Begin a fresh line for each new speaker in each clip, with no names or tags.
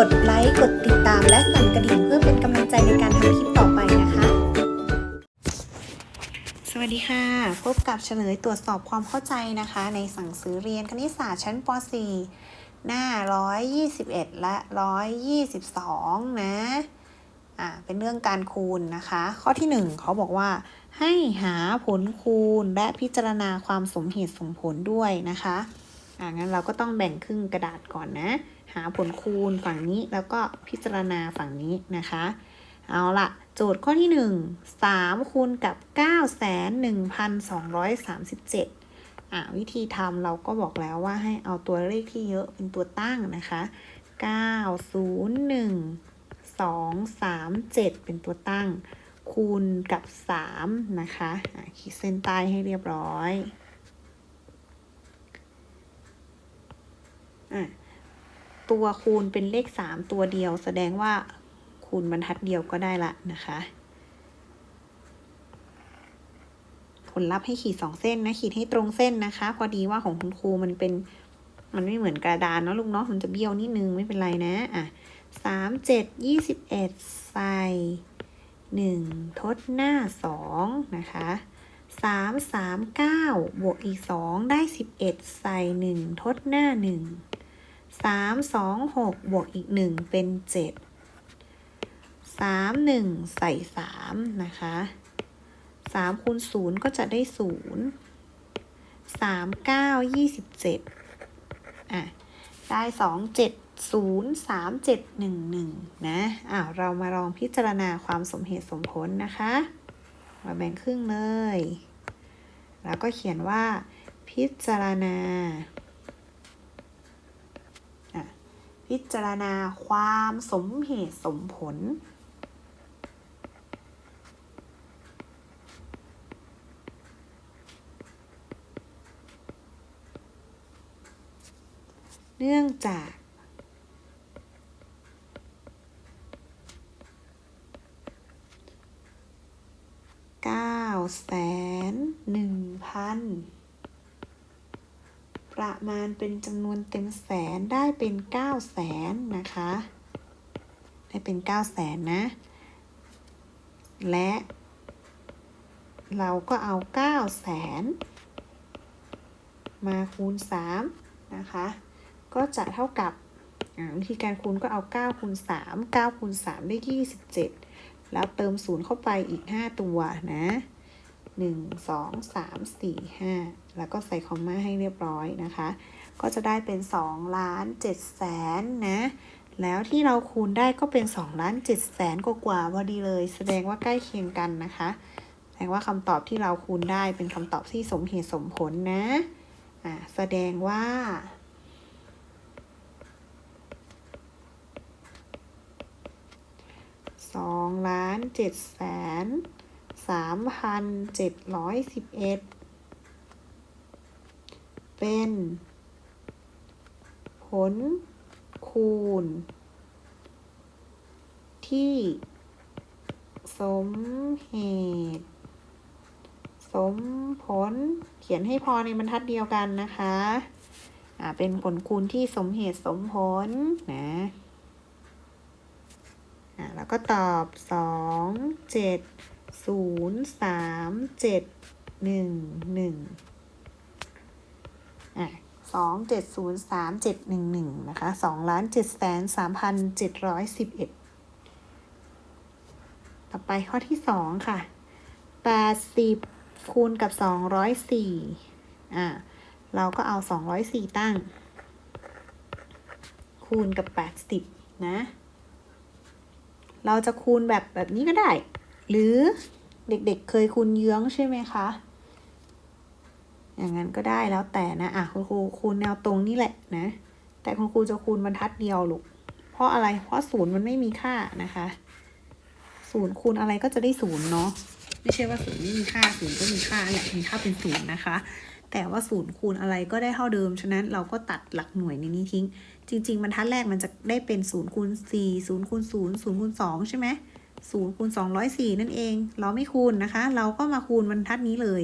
กดไลค์ กดติดตามและสั่นกระดิ่งเพื่อเป็นกำลังใจในการทำคลิปต่อไปนะคะ สวัสดีค่ะ พบกับเฉลยตรวจสอบความเข้าใจนะคะ ในสั่งซื้อเรียนคณิตศาสตร์ชั้นป .4 หน้า 121 และ 122 นะอ่าเป็นเรื่องการคูณนะคะ ข้อที่ 1 เขาบอกว่า ให้หาผลคูณและพิจารณาความสมเหตุสมผลด้วยนะคะอ่างั้นเราก็ต้องแบ่งครึ่งกระดาษก่อนนะ หาผลคูณฝั่งนี้แล้วก็พิจารณาฝั่งนี้นะคะ เอาละโจทย์ข้อที่ 1 3 คูณกับ 9 1 2 3 7อะวิธีทำเราก็บอกแล้วว่าให้เอาตัวเลขที่เยอะเป็นตัวตั้งนะคะ 9 0 1 2 3 7 เป็นตัวตั้ง คูณกับ 3 นะคะอะขีดเส้นใต้ให้เรียบร้อยอะ ตัวคูณเป็นเลข 3 ตัวเดียว แสดงว่าคูณบรรทัดเดียวก็ได้ละนะคะ ผลลัพธ์ให้ขีดสองเส้นนะ ขีดให้ตรงเส้นนะคะ พอดีว่าของคุณครูมันเป็นมันไม่เหมือนกระดานเนาะลูกเนาะมันจะเบี้ยวนิดนึงไม่เป็นไรนะอะสามเจ็ดยี่สิบเอ็ดใส่หนึ่งทดหน้าสองนะคะสามสามเก้าบวกอีกสองได้สิบเอ็ดใส่หนึ่งทดหน้าหนึ่ง สามสองหกบวกอีกหนึ่งเป็นเจ็ดสามหนึ่งใส่สามนะคะสามคูณศูนย์ก็จะได้ศูนย์สามเก้ายี่สิบเจ็ดอะ ได้สองเจ็ดศูนย์สามเจ็ดหนึ่งหนึ่งนะอะเรามาลองพิจารณาความสมเหตุสมผลนะคะ มาแบ่งครึ่งเลย แล้วก็เขียนว่าพิจารณาอะ พิจารณาความสมเหตุสมผล เนื่องจากเก้าแสนหนึ่งพัน ประมาณเป็นจำนวนเต็มแสนได้เป็นเก้าแสนนะคะ ได้เป็นเก้าแสนนะ และ เราก็เอาเก้าแสนมาคูณสามนะคะ ก็จะเท่ากับวิธีการคูณก็เอา 9 คูณ 3 9 คูณ 3 ได้ 27 แล้วเติม 0 เข้าไปอีก 5 ตัวนะ 1 2 3 4 5 แล้วก็ใส่คอมมาให้เรียบร้อยนะคะ ก็จะได้เป็น2ล้าน7แสนนะ แล้วที่เราคูณได้ก็เป็น2ล้าน7แสนกว่าพอดีเลย แสดงว่าใกล้เคียงกันนะคะ แสดงว่าคำตอบที่เราคูณได้เป็นคำตอบที่สมเหตุสมผลนะอ่าแสดงว่าสองล้านเจ็ดแสนสามพันเจ็ดร้อยสิบเอ็ด เป็น ผลคูณ ที่ สมเหตุ สมผล เขียนให้พอในบรรทัดเดียวกันนะคะอ่าเป็นผลคูณที่สมเหตุสมผลนะอะแล้วก็ตอบสองเจ็ดศูนย์สามเจ็ดหนึ่งหนึ่ง อะสองเจ็ดศูนย์สามเจ็ดหนึ่งหนึ่งนะคะสองล้านเจ็ดแสนสามพันเจ็ดร้อยสิบเอ็ดต่อไปข้อที่สองค่ะแปดสิบคูณกับสองร้อยสี่อะเราก็เอาสองร้อยสี่ตั้ง คูณกับแปดสิบนะ เราจะคูณแบบแบบนี้ก็ได้ หรือเด็กๆเเคยคูณเยื้องใช่ไหมคะ อย่างนั้นก็ได้แล้วแต่นะอะคุณครูคูณแนวตรงนี่แหละนะ แต่คุณครูจะคูณบรรทัดเดียวลูกเพราะอะไรเพราะศูนย์มันไม่มีค่านะคะศูนย์คูณอะไรก็จะได้ศูนย์เนาะไม่ใช่ว่าศูนย์ไม่มีค่าศูนย์ก็มีค่าแหละมีค่าเป็นศูนย์นะคะ แต่ว่าศูนย์คูณอะไรก็ได้เท่าเดิม ฉะนั้นเราก็ตัดหลักหน่วยในนี้ทิ้ง จริง ๆบรรทัดแรกมันจะได้เป็น0คูณ4 0คูณ0 0คูณ2ใช่ไหม0คูณ204นั่นเอง เราไม่คูณนะคะ เราก็มาคูณบรรทัดนี้เลย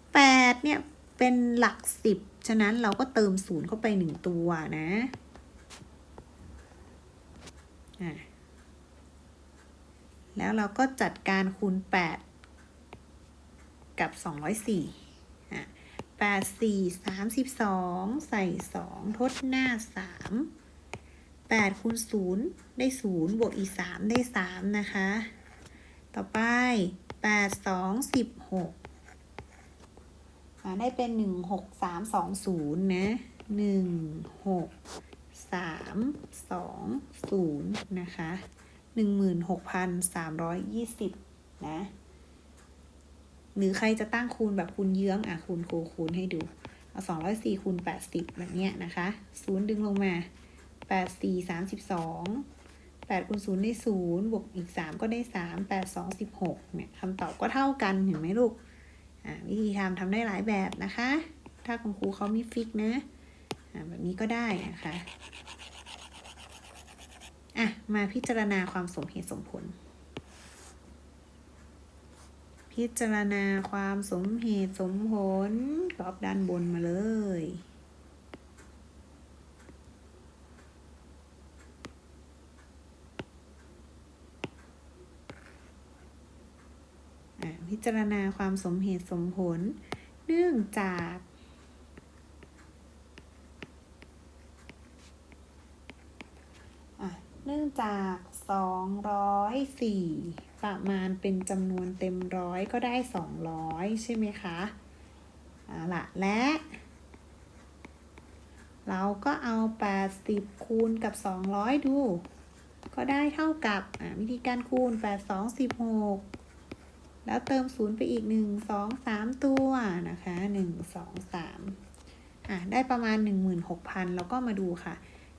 8เนี่ย เป็นหลัก10ฉะนั้นเราก็เติม0เข้าไป1ตัวนะอะแล้วเราก็จัดการคูณ 8 กับ 204อะ8 4 32 ใส่ 2 ทดหน้า 3 8คูณ0ได้ 0 บวกอีก 3 ได้ 3 นะคะ ต่อไป 8 2 16อะ ได้เป็น1 6 3 2 0นะ1 6 3 2 0นะคะ16,320นะ หรือใครจะตั้งคูณแบบคูณเยื้องอะคูณคูคูณให้ดู เอา204คูณ80แบบเนี้ยนะคะ0ดึงลงมา8 4 32 8คูณ0ได้0บวกอีก3ก็ได้3 8 2 16เนี่ยคำตอบก็เท่ากันเห็นไหมลูก วิธีทำทำได้หลายแบบนะคะ ถ้าคุณครูเขามีฟิกนะแบบนี้ก็ได้นะคะอะมาพิจารณาความสมเหตุสมผล พิจารณาความสมเหตุสมผลกรอบด้านบนมาเลย พิจารณาความสมเหตุสมผล เนื่องจาก เนื่องจาก 204 ประมาณเป็นจำนวนเต็มร้อยก็ได้ 200 ใช่ไหมคะเอาละและ เราก็เอา 80 คูณกับ 200 ดู ก็ได้เท่ากับวิธีการคูณ 8 2 16 แล้วเติม0ไปอีก1 2 3ตัวนะคะ1 2 3อะได้ประมาณ16,000แล้วก็มาดูค่ะ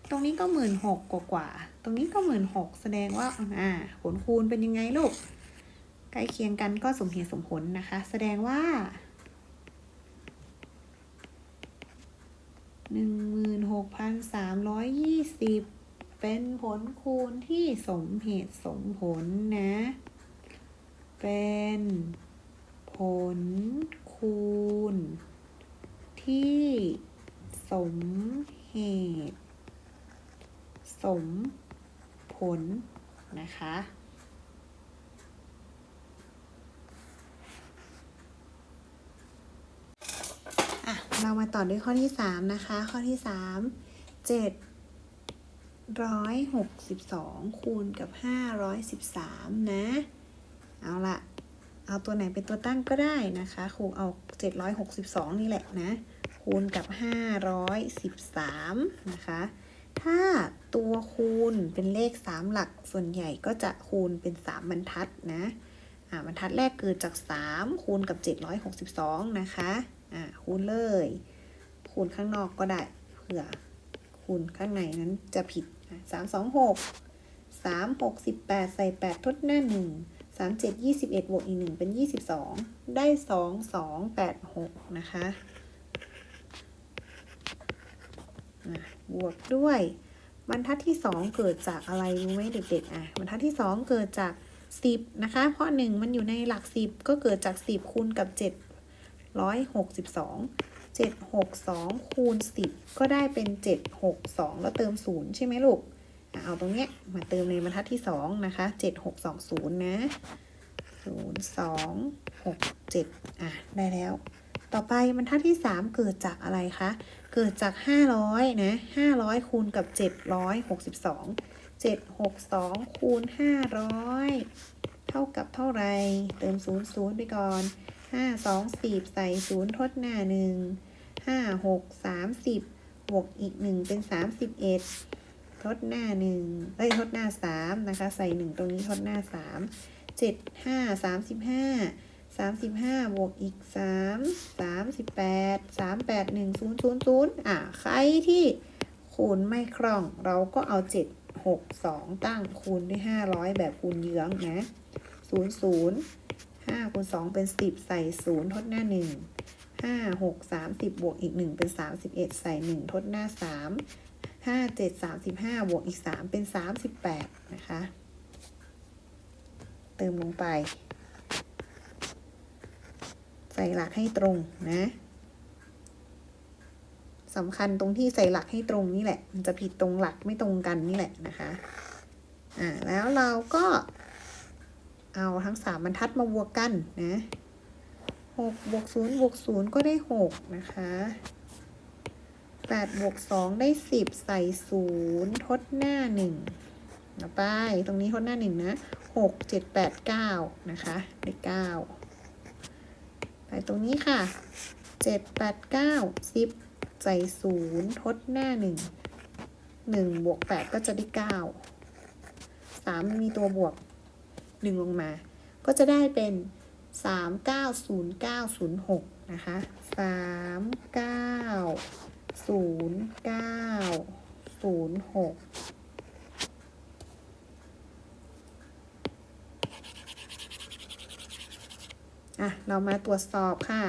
ตรงนี้ก็หมื่นหกกว่าๆตรงนี้ก็หมื่นหกแสดงว่าอ่าผลคูณเป็นยังไงลูกใกล้เคียงกันก็สมเหตุสมผลนะคะ แสดงว่าหนึ่งหมื่นหกพันสามร้อยยี่สิบเป็นผลคูณที่สมเหตุสมผลนะ เป็น ผลคูณ ที่สมเหตุ สมผล นะคะอะเรามาต่อด้วยข้อที่ 3 นะคะ ข้อที่ 3 762 คูณกับ 513 นะ เอาละเอาตัวไหนเป็นตัวตั้งก็ได้นะคะครูเอา 762 นี่แหละนะ คูณกับ 513 นะคะ ถ้าตัวคูณเป็นเลข 3 หลักส่วนใหญ่ก็จะคูณเป็น 3 บรรทัดนะอ่าบรรทัดแรกเกิดจาก 3 คูณกับ 762 นะคะอ่าคูณเลย คูณข้างนอกก็ได้เผื่อคูณข้างในนั้นจะผิดสามสองหกสามหกสิบแปดใส่แปดทดหน้าหนึ่งามเจ็ดยี่สิบเอ็ดบวกอีกหนึ่งเป็นยี่สิบสองได้สองสองแปดหกนะคะบวกด้วยบรรทัดที่สองเกิดจากอะไรรู้ไหมเด็กๆอะบรรทัดที่สองเกิดจากสิบนะคะ เพราะหนึ่งมันอยู่ในหลักสิบก็เกิดจากสิบคูณกับเจ็ดร้อยหกสิบสองเจ็ดหกสองคูณสิบก็ได้เป็นเจ็ดหกสองแล้วเติมศูนย์ใช่ไหมลูก เอาตรงเนี้ยมาเติมในบรรทัดที่สองนะคะเจ็ดหกสองศูนย์นะศูนย์สองหกเจ็ดอะ ได้แล้ว ต่อไปบรรทัดที่สามเกิดจากอะไรคะ เกิดจากห้าร้อยนะห้าร้อยคูณกับเจ็ดร้อยหกสิบสองเจ็ดหกสองคูณห้าร้อยเท่ากับเท่าไร เติมศูนย์ศูนย์ไปก่อนห้าสองสิบใส่ศูนย์ทดหน้าหนึ่งห้าหกสามสิบบวกอีกหนึ่งเป็นสามสิบเอ็ด ทดหน้าหนึ่งเอ้ยทดหน้าสามนะคะ ใส่หนึ่งตรงนี้ทดหน้าสามเจ็ดห้าสามสิบห้าสามสิบห้าบวกอีกสามสามสิบแปดสามแปดหนึ่งศูนย์ศูนย์ศูนย์อะใครที่คูณไม่คล่อง เราก็เอาเจ็ดหกสองตั้งคูณด้วยห้าร้อยแบบคูณเยื้องนะศูนย์ศูนย์ห้าคูณสองเป็นสิบใส่ศูนย์ทดหน้าหนึ่งห้าหกสามสิบบวกอีกหนึ่งเป็นสามสิบเอ็ดใส่หนึ่งทดหน้าสาม ห้าเจ็ดสามสิบห้าบวกอีกสามเป็นสามสิบแปดนะคะ เติมลงไป ใส่หลักให้ตรงนะสำคัญตรงที่ใส่หลักให้ตรงนี่แหละ มันจะผิดตรงหลักไม่ตรงกันนี่แหละนะคะ อ่า แล้วเราก็เอาทั้งสามบรรทัดมาบวกกันนะหกบวกศูนย์บวกศูนย์ก็ได้หกนะคะ แปดบวกสองได้สิบใส่ศูนย์ทดหน้าหนึ่งเอาไป ตรงนี้ทดหน้าหนึ่งนะหกเจ็ดแปดเก้านะคะ ได้เก้าไปตรงนี้ค่ะเจ็ดแปดเก้าสิบใส่ศูนย์ทดหน้าหนึ่งหนึ่งบวกแปดก็จะได้เก้าสามมีตัวบวกหนึ่งลงมา ก็จะได้เป็นสามเก้าศูนย์เก้าศูนย์หกนะคะสามเก้า ศูนย์เก้าศูนย์หกอะ เรามาตรวจสอบค่ะ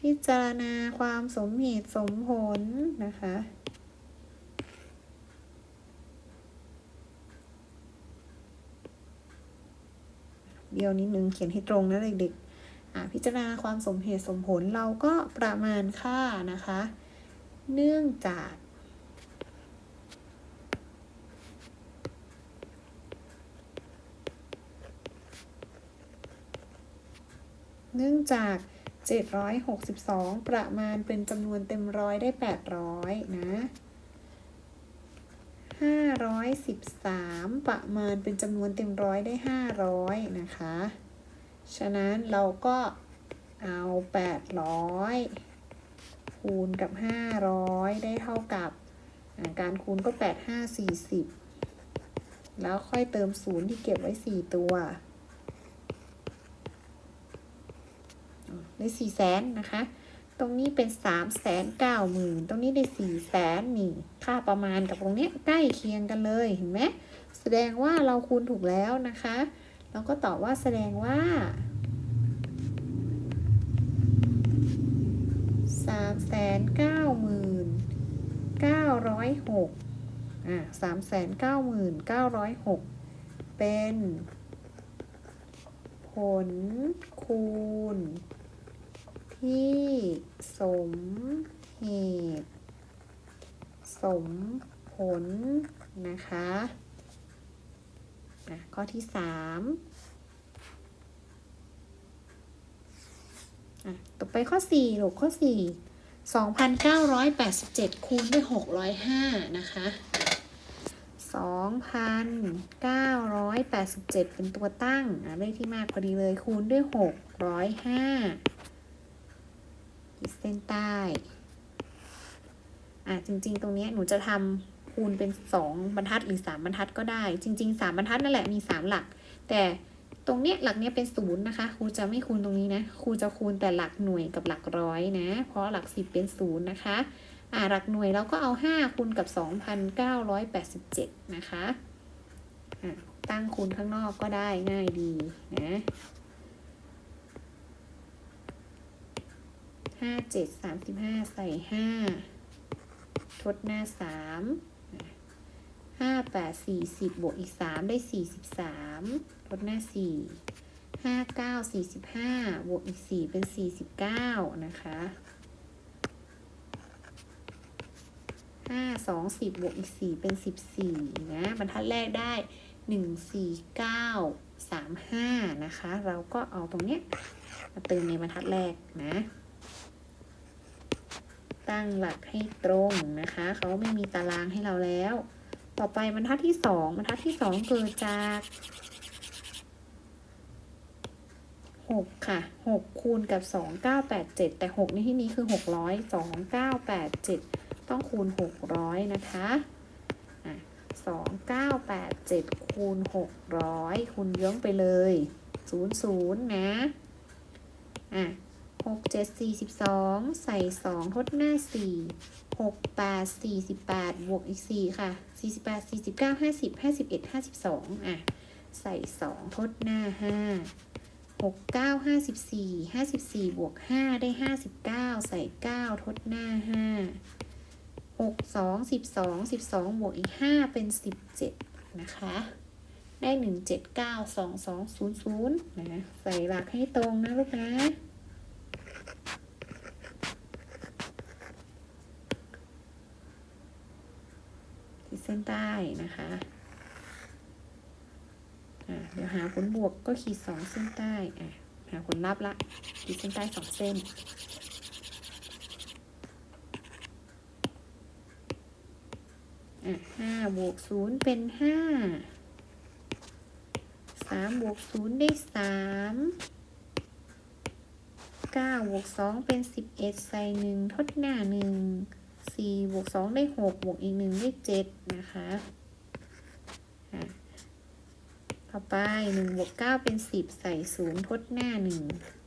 พิจารณาความสมเหตุสมผลนะคะเดียวนิดนึงเขียนให้ตรงนะเด็กๆอะพิจารณาความสมเหตุสมผลเราก็ประมาณค่านะคะ เนื่องจาก เนื่องจาก 762 ประมาณเป็นจำนวนเต็มร้อยได้ 800 นะ 513 ประมาณเป็นจำนวนเต็มร้อยได้ 500 นะคะ ฉะนั้นเราก็เอา 800 คูณกับ 500 ได้เท่ากับการคูณก็ 8 5 40 แล้วค่อยเติม 0 ที่เก็บไว้ 4 ตัว ได้สี่แสนนะคะ ตรงนี้เป็นสามแสนเก้าหมื่นตรงนี้ได้สี่แสนนี่ ค่าประมาณกับตรงเนี้ยใกล้เคียงกันเลย เห็นไหม แสดงว่าเราคูณถูกแล้วนะคะ เราก็ตอบว่าแสดงว่าสามแสนเก้าหมื่นเก้าร้อยหกอ่าสามแสนเก้าหมื่นเก้าร้อยหกเป็น ผลคูณ ที่สมเหตุ สมผล นะคะอะข้อที่สามต่อไปข้อสี่ลูกข้อสี่ สองพันเก้าร้อยแปดสิบเจ็ดคูณด้วยหกร้อยห้านะคะสองพันเก้าร้อยแปดสิบเจ็ดเป็นตัวตั้งเลขที่มากพอดีเลย คูณด้วยหกร้อยห้าขีดเส้นใต้ อะ จริง ๆ ตรงนี้หนูจะทำคูณเป็นสองบรรทัดหรือสามบรรทัดก็ได้ จริงๆสามบรรทัดนั่นแหละมีสามหลัก แต่ ตรงเนี้ยหลักเนี้ยเป็นศูนย์นะคะ ครูจะไม่คูณตรงนี้นะ ครูจะคูณแต่หลักหน่วยกับหลักร้อยนะ เพราะหลักสิบเป็นศูนย์นะคะ อ่าหลักหน่วยเราก็เอาห้าคูณกับสองพันเก้าร้อยแปดสิบเจ็ดนะคะอะตั้งคูณข้างนอกก็ได้ง่ายดีนะห้าเจ็ดสามสิบห้าใส่ห้าทดหน้าสามห้าแปดสี่สิบบวกอีกสามได้สี่สิบสาม ทดหน้าสี่ห้าเก้าสี่สิบห้าบวกอีกสี่เป็นสี่สิบเก้านะคะห้าสองสิบบวกอีกสี่เป็นสิบสี่นะบรรทัดแรกได้หนึ่งสี่เก้าสามห้านะคะ เราก็เอาตรงเนี้ยมาเติมในบรรทัดแรกนะ ตั้งหลักให้ตรงนะคะ เขาไม่มีตารางให้เราแล้ว ต่อไปบรรทัดที่สองบรรทัดที่สองเกิดจาก หกค่ะหกคูณกับสองเก้าแปดเจ็ดแต่หกในที่นี้คือหกร้อยสองเก้าแปดเจ็ดต้องคูณหกร้อยนะคะสองเก้าแปดเจ็ดคูณหกร้อยคูณเยื้องไปเลยศูนย์ศูนย์นะอะหกเจ็ดสี่สิบสองใส่สองทดหน้าสี่หกแปดสี่สิบแปดบวกอีกสี่ค่ะสี่สิบแปดสี่สิบเก้าห้าสิบห้าสิบเอ็ดห้าสิบสองอะใส่สองทดหน้าห้า หกเก้าห้าสิบสี่ห้าสิบสี่บวกห้าได้ห้าสิบเก้าใส่เก้าทดหน้าห้าหกสองสิบสองสิบสองบวกอีกห้าเป็นสิบเจ็ดนะคะ ได้หนึ่งเจ็ดเก้าสองสองศูนย์ศูนย์นะ ใส่หลักให้ตรงนะลูกนะ ขีดเส้นใต้นะคะ เดี๋ยวหาผลบวกก็ขีดสองเส้นใต้อะหาผลลัพธ์ละ ขีดเส้นใต้สองเส้น อะห้าบวกศูนย์เป็นห้าสามบวกศูนย์ได้สามเก้าบวกสองเป็นสิบเอ็ดใส่หนึ่งทดหน้าหนึ่งสี่บวกสองได้หกบวกอีกหนึ่งได้เจ็ดนะคะอะ ต่อไปหนึ่งบวกเก้าเป็นสิบใส่ศูนย์ทดหน้าหนึ่ง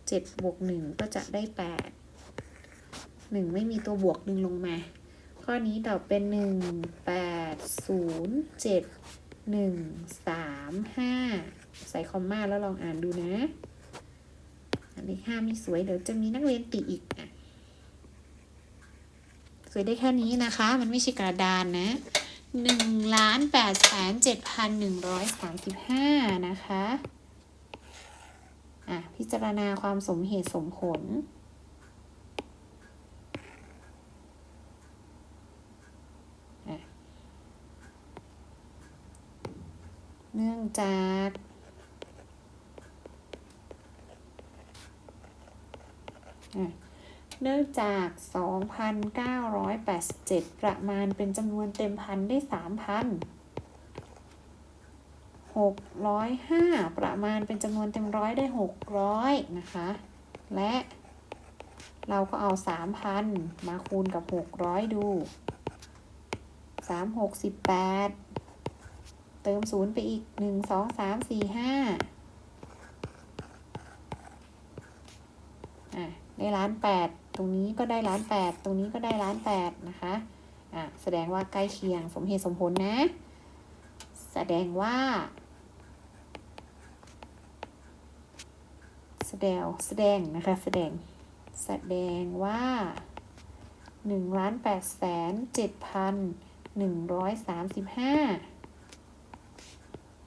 เจ็ดบวกหนึ่งก็จะได้แปดหนึ่งไม่มีตัวบวกดึงลงมา ข้อนี้ตอบเป็นหนึ่งแปดศูนย์เจ็ดหนึ่งสามห้าใส่คอมมาแล้วลองอ่านดูนะอันเลขห้าไม่สวย เดี๋ยวจะมีนักเรียนติอีกอะสวยได้แค่นี้นะคะ มันไม่ใช่กระดานนะ หนึ่งล้านแปดแสนเจ็ดพันหนึ่งร้อยสามสิบห้านะคะ อะ พิจารณาความสมเหตุสมผล เนื่องจากอะ เนื่องจาก 2,987 ประมาณเป็นจำนวนเต็มพันได้3,000 605 ประมาณเป็นจำนวนเต็มร้อยได้ 600 นะคะ และเราก็เอา 3,000 มาคูณกับ 600 ดู 3 6 18เติมศูนย์ไปอีกหนึ่งสองสามสี่ห้าอะ ได้ล้านแปด ตรงนี้ก็ได้ล้านแปดตรงนี้ก็ได้ล้านแปดนะคะอะแสดงว่าใกล้เคียงสมเหตุสมผลนะ แสดงว่า แสดงแสดงนะคะแสดงแสดงว่าหนึ่งล้านแปดแสนเจ็ดพันหนึ่งร้อยสามสิบห้า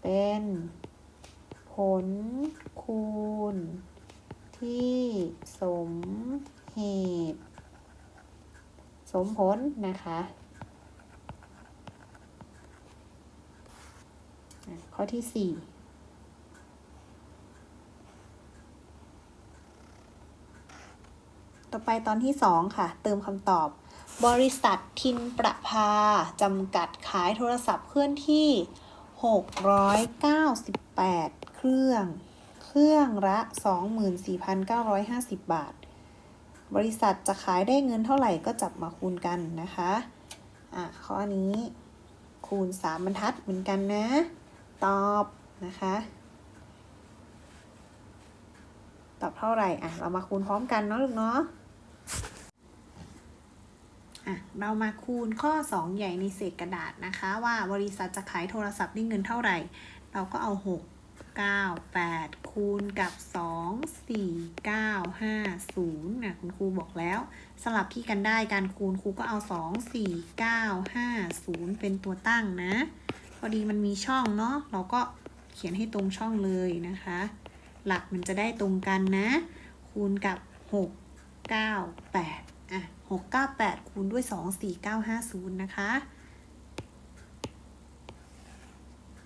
เป็น ผลคูณที่สม เหตุ สมผลนะคะ ข้อที่สี่ต่อไปตอนที่สองค่ะ เติมคำตอบบริษัททินประภา จำกัดขายโทรศัพท์เคลื่อนที่ 698 เครื่อง เครื่องละ 24,950 บาท บริษัทจะขายได้เงินเท่าไหร่ก็จับมาคูณกันนะคะอะข้อนี้คูณ 3 บรรทัดเหมือนกันนะ ตอบนะคะ ตอบเท่าไหร่อะเรามาคูณพร้อมกันเนาะลูกเนาะอะเรามาคูณข้อ 2 ใหญ่ในเศษกระดาษนะคะ ว่าบริษัทจะขายโทรศัพท์ได้เงินเท่าไหร่ เราก็เอา 6 9 8 คูณกับ 2 4 9 5 0นะคุณครูบอกแล้ว สลับที่กันได้การคูณครูก็เอา 2 4 9 5 0 เป็นตัวตั้งนะ พอดีมันมีช่องเนาะเราก็เขียนให้ตรงช่องเลยนะคะ หลักมันจะได้ตรงกันนะ คูณกับ 6 9 8อะ6 9 8 คูณด้วย 2 4 9 5 0 นะคะ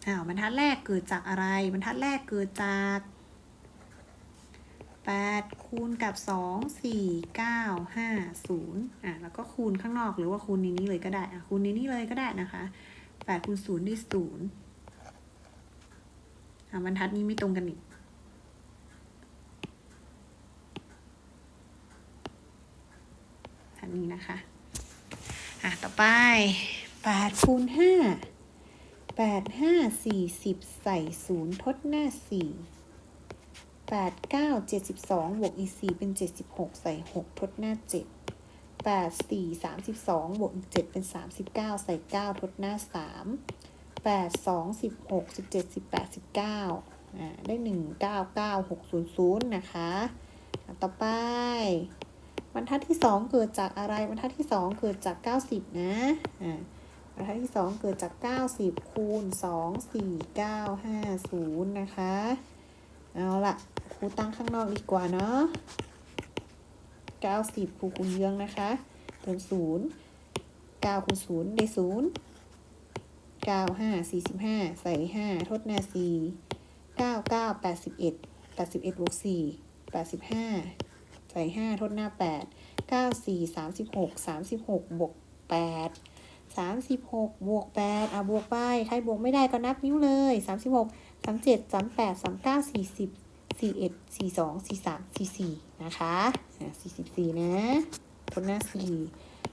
อ้าวบรรทัดแรกเกิดจากอะไร บรรทัดแรกเกิดจาก8คูณกับ 2 4 9 5 0อะแล้วก็คูณข้างนอกหรือว่าคูณในนี้เลยก็ได้อะคูณในนี้เลยก็ได้นะคะ8คูณ0ได้0อะบรรทัดนี้ไม่ตรงกันอีกอันนี้นะคะอะต่อไป8คูณ5 8 5 40ใส่0ทดหน้า4 8 9 72บวกอีก4เป็น76ใส่6ทดหน้า7 8 4 32บวกอีก7เป็น39ใส่9ทดหน้า3 8 2 16 17 18 19อ่าได้1 9 9 6 0 0นะคะอะต่อไปบรรทัดที่2เกิดจากอะไรบรรทัดที่2เกิดจาก90นะอ่า รทัดที่2เกิดจาก 90 คูณ 2 4 9 5 0 นะคะ เอาละครูตั้งข้างนอกดีกว่าเนาะ 90ครูคูณเยื้องนะคะ เติม 0 9 คูณ 0 ได้ 0 9 5 45 ใส่ 5 ทดหน้า4เก้าเก้าแปดสิบเอ็ดแปดสิบเอ็ดบวกสี่แปดสิบห้าใส่ห้าทดหน้าแปดเก้าสี่สามสิบหกสามสิบหกบวกแปดสามสิบหกบวกแปดอะบวกไป ใครบวกไม่ได้ก็นับนิ้วเลยสามสิบหกสามเจ็ดสามแปดสามเก้าสี่สิบสี่เอ็ดสี่สองสี่สามสี่สี่นะคะอะสี่สิบสี่นะทดหน้าสี่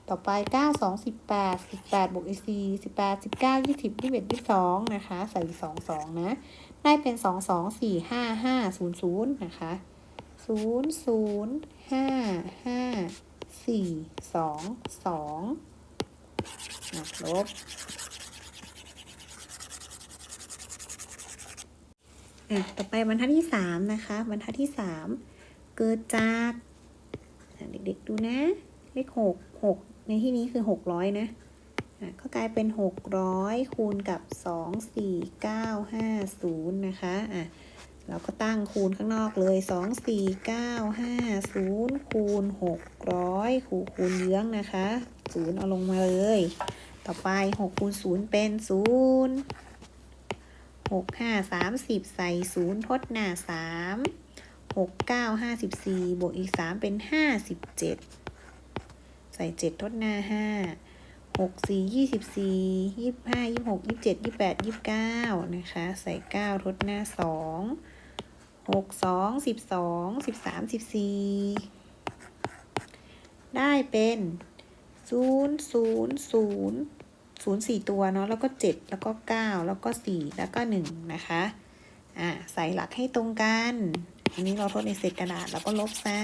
ต่อไปเก้าสองสิบแปดสิบแปดบวกอีสี่สิบแปดสิบเก้ายี่สิบยี่สิบเอ็ดยี่สิบสองนะคะ ใส่สองสองนะ ได้เป็นสองสองสี่ห้าห้าศูนย์ศูนย์นะคะศูนย์ศูนย์ห้า ห้าสี่สองสองนะลบอะต่อไปบรรทัดที่สามนะคะ บรรทัดที่สามเกิดจากเด็กๆดูนะ เลขหกหกในที่นี้คือหกร้อยนะอะก็กลายเป็นหกร้อยคูณกับสองสี่เก้าห้าศูนย์นะคะอะ เราก็ตั้งคูณข้างนอกเลยสองสี่เก้าห้าศูนย์คูณหกร้อยคูณคูณเยื้องนะคะศูนย์เอาลงมาเลย ต่อไปหกคูณศูนย์เป็นศูนย์หกห้าสามสิบใส่ศูนย์ทดหน้าสามหกเก้าห้าสิบสี่บวกอีกสามเป็นห้าสิบเจ็ดใส่เจ็ดทดหน้าห้าหกสี่ยี่สิบสี่ยี่ห้ายี่หกยี่เจ็ดยี่แปดยี่เก้านะคะ ใส่เก้าทดหน้าสอง หกสองสิบสองสิบสามสิบสี่ได้เป็นศูนย์ศูนย์ศูนย์ศูนย์สี่ตัวเนาะแล้วก็เจ็ดแล้วก็เก้าแล้วก็สี่แล้วก็หนึ่งนะคะอ่าใส่หลักให้ตรงกัน อันนี้เราทดในเศษกระดาษแล้วก็ลบซะ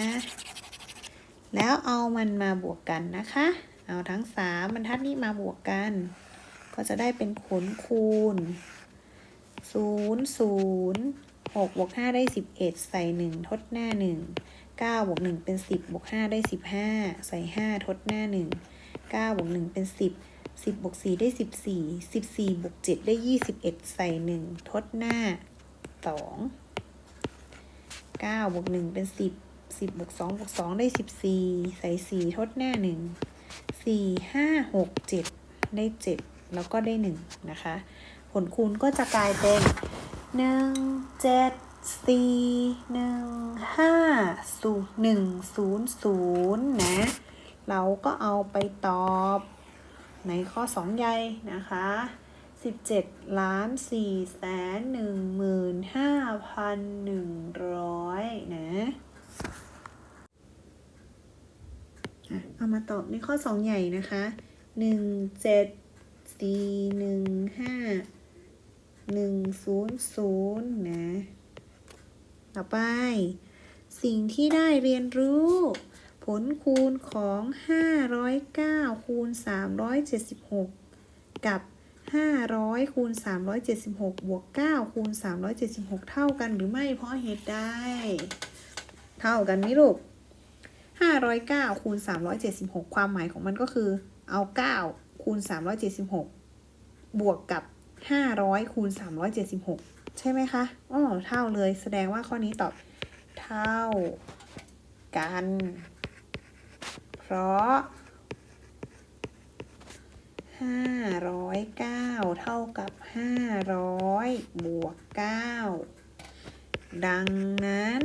แล้วเอามันมาบวกกันนะคะ เอาทั้งสามบรรทัดนี้มาบวกกัน ก็จะได้เป็นผลคูณศูนย์ศูนย์ กบวกห้าได้สิบเอ็ดใส่หนึ่งทดหน้าหนึ่งเก้าบวกหนึ่งเป็นสิบบวกห้าได้สิบห้าใส่ห้าทดหน้าหนึ่งเก้าบวกหนึ่งเป็นสิบสิบบวกสี่ได้สิบสี่สิบสี่บวกเจ็ดได้ยี่สิบเอ็ดใส่หนึ่งทดหน้าสองเก้าบวกหนึ่งเป็นสิบสิบบวกสองบวกสองได้สิบสี่ใส่สี่ทดหน้าหนึ่งสี่ห้าหกเจ็ดได้เจ็ดแล้วก็ได้หนึ่งนะคะ ผลคูณก็จะกลายเป็น หนึ่งเจ็ดสี่หนึ่งห้าศูนย์หนึ่งศูนย์ศูนย์นะ เราก็เอาไปตอบในข้อสองใหญ่นะคะสิบเจ็ดล้านสี่แสนหนึ่งหมื่นห้าพันหนึ่งร้อยนะเอามาตอบในข้อสองใหญ่นะคะหนึ่งเจ็ดสี่หนึ่งห้า หนึ่งศูนย์ศูนย์นะ ต่อไป สิ่งที่ได้เรียนรู้ ผลคูณของ 509 คูณ 376 กับ 500 คูณ 376 บวก 9 คูณ 376 เท่ากันหรือไม่เพราะเหตุใดเท่ากันไหมลูก 509 คูณ 376 ความหมายของมันก็คือ เอา 9 คูณ 376 บวกกับ ห้าร้อยคูณสามร้อยเจ็ดสิบหกใช่ไหมคะอ๋อเท่าเลย แสดงว่าข้อนี้ตอบเท่ากัน เพราะห้าร้อยเก้าเท่ากับห้าร้อยบวกเก้าดังนั้น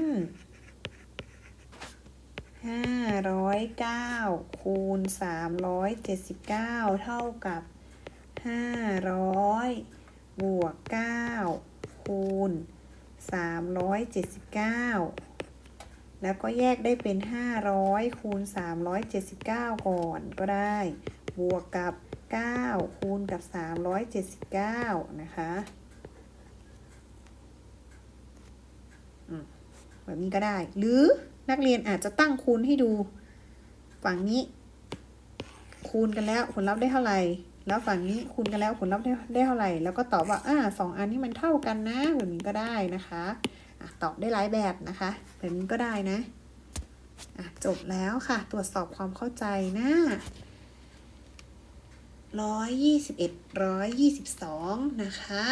ห้าร้อยเก้าคูณสามร้อยเจ็ดสิบเก้าเท่ากับ 500บวก9คูณ379แล้วก็แยกได้เป็น 500 คูณ 379 ก่อนก็ได้ บวกกับ 9 คูณกับ 379 นะคะแบบนี้ก็ได้ หรือนักเรียนอาจจะตั้งคูณให้ดู ฝั่งนี้ คูณกันแล้วผลลัพธ์ได้เท่าไหร่ แล้วฝั่งนี้คูณกันแล้วผลลัพธ์ได้เท่าไหร่ แล้วก็ตอบว่าอ่าสองอันนี้มันเท่ากันนะแบบนี้ก็ได้นะคะอะตอบได้หลายแบบนะคะแบบนี้ก็ได้นะอะจบแล้วค่ะ ตรวจสอบความเข้าใจนะร้อยยี่สิบเอ็ดร้อยยี่สิบสองนะคะ